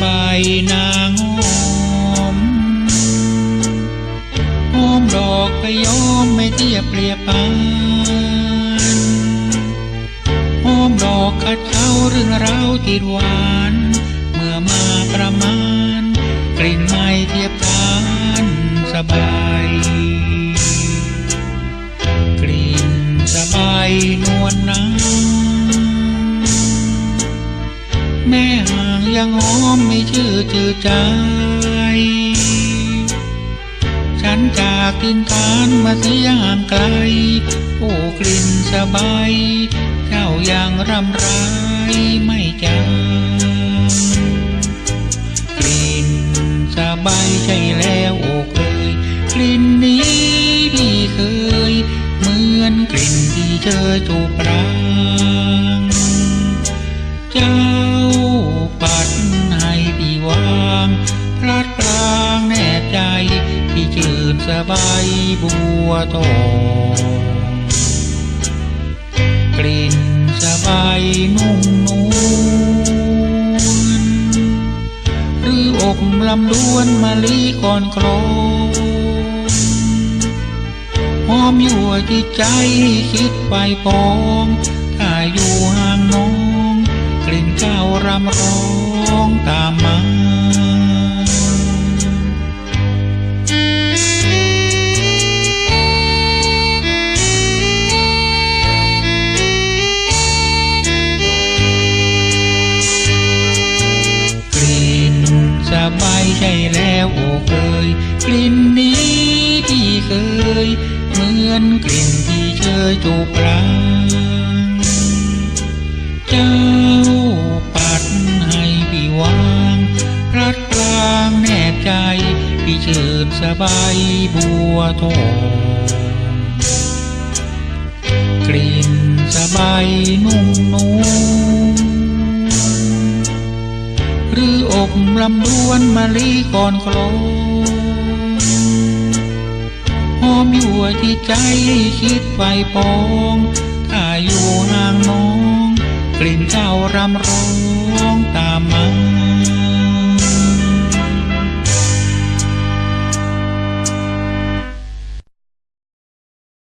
ใบนางอมหอมดอกกระยอมไม่เทียบเปรียบปานหอมดอกขัดเข้าเรื่องราวติดหวาน เมื่อมาประมาณ กลิ่นไม่เทียบทานสบาย ยังหอมไม่ชื่อจือใจ ฉันจากกินทานมาเสียห่างไกล โอ้กลิ่นสบาย เจ้ายังรำไรไม่จางกลิ่นสบายใช่แล้วโอ้เคย กลิ่นนี้พี่เคย เหมือนกลิ่นที่เจอจูบางพลัดพรางแนบใจพี่จืดสบายบัวทองกลิ่นสบายนุ่มนวลหรืออกลำดวนมะลิก่อนโครหอมยั่วจิตใจคิดไปปองถ้าอยู่ห่างน้อง กลิ่นเจ้ารำร้องตาม ใช่แล้วโอ้เคยกลิ่นนี้พี่เคย เหมือนกลิ่นที่เชยจูบปลางเจ้าปัดให้พี่วางพลัดพรางแนบใจพี่เชิญสบายบัวทองกลิ่นสบายนุ่ม อกลำดวนมาลีก่อนโคลนหอมยั่ที่ใจคิดไฟปองถ้าอยู่ห่างน้อง กลิ่นเจ้ารำร้องตามมา